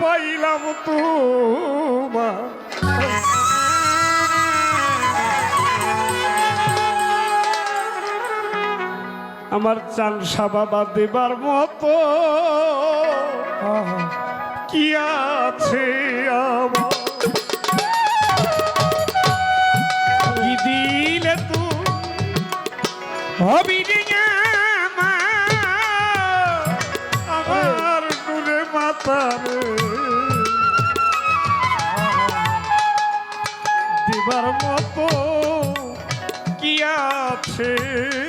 পাইলাম তোমার। আমার চান সাবাবা দেবার মতো। কি আছে আমার? কি দিলে তু হবি আছে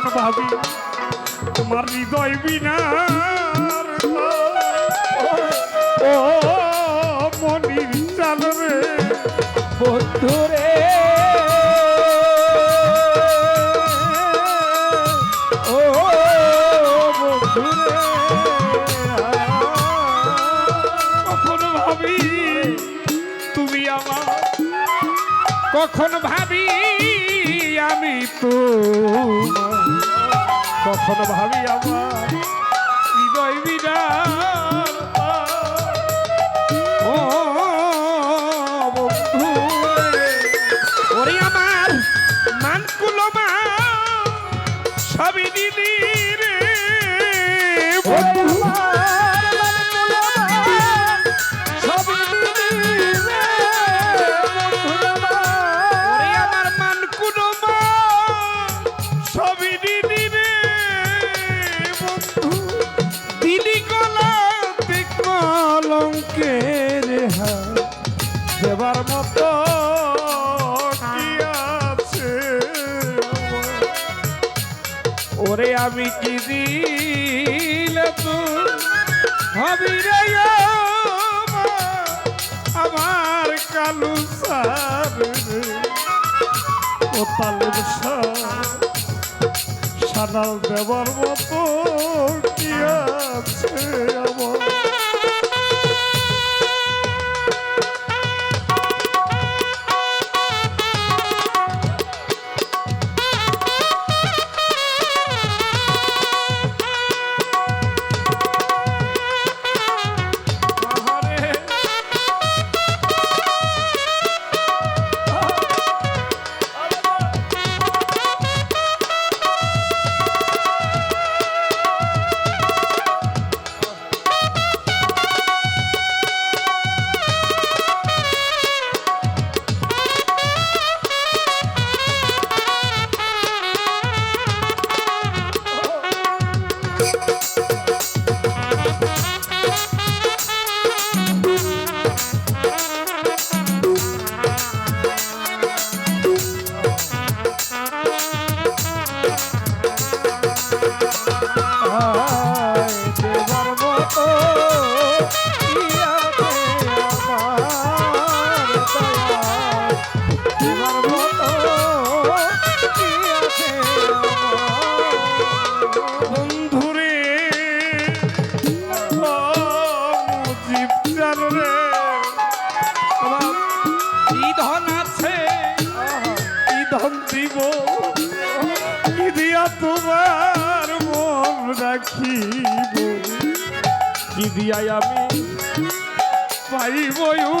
কখন ভাবি, তোমার হৃদয় বিনা ও, মনির চাল রে কখন ভাবি তুমি আমার? কখন ভাবি আমি তো কখন ভাবি আমার। হৃদয় বিদার আমি কি দিল হবি রে আমার, কালু সার ও তালের সানাল মতো কি আছে আমার? ধন দিব। দিয়া তোমার মন রাখিব? কি দিয়া আমি পাইব ও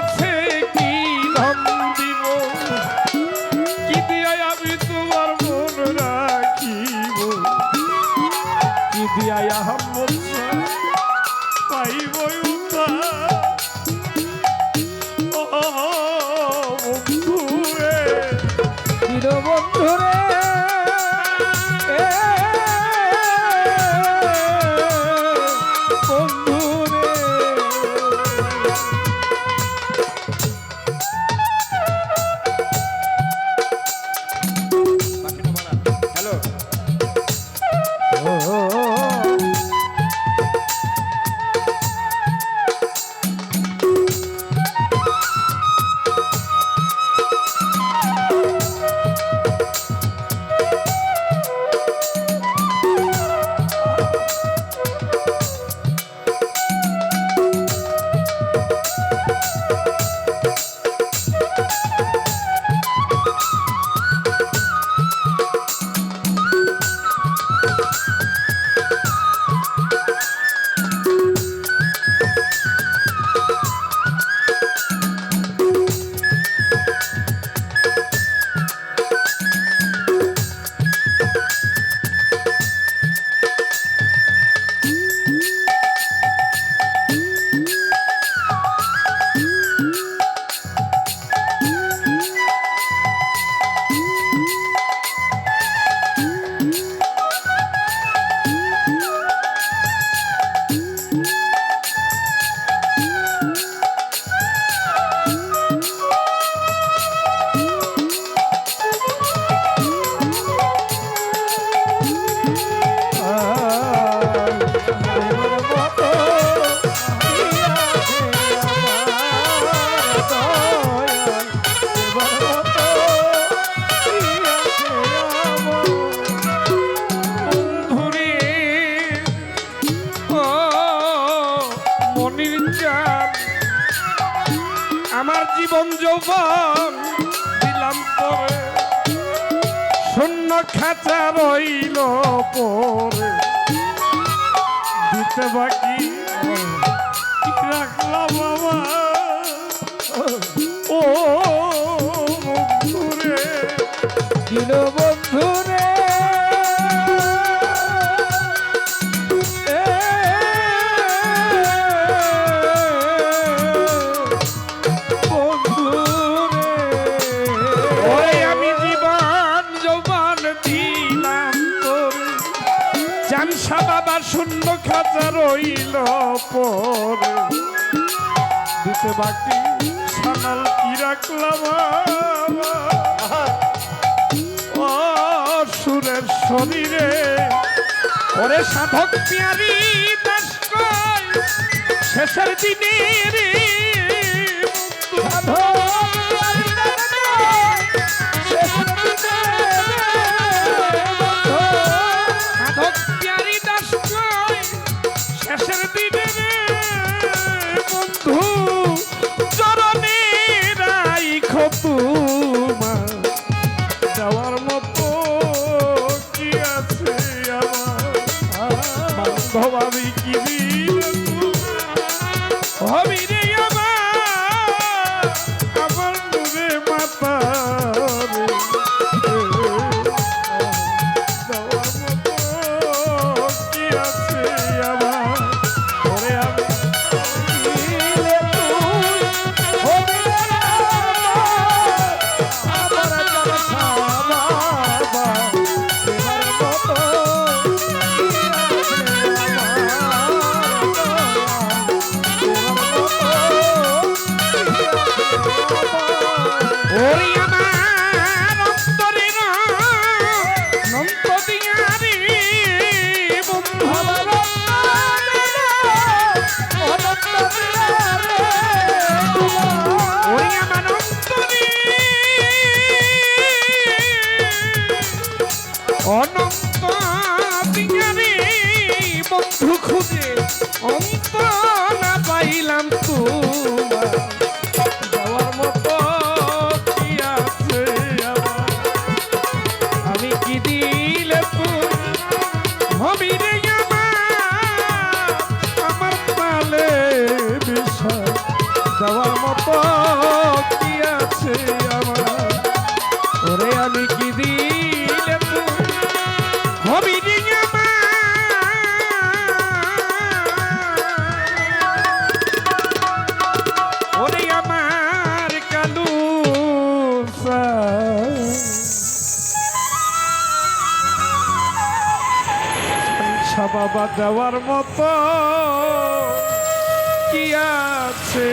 দিল যৌবন দিলাম পরে। শূন্য খাঁচা রইল পরে। দিতে বাকি রাখলাম বাবা ও জানসা বাবা শূন্য খাঁচা রইল পরে। দিতে বাকি সানাল কি রাখলাম সুরের শরীরে। ওরে সাধক পিয়ারি দাস শেষের দিনে রে ভবাবি কিবি বাবা দেওয়ার মতো কি আছে?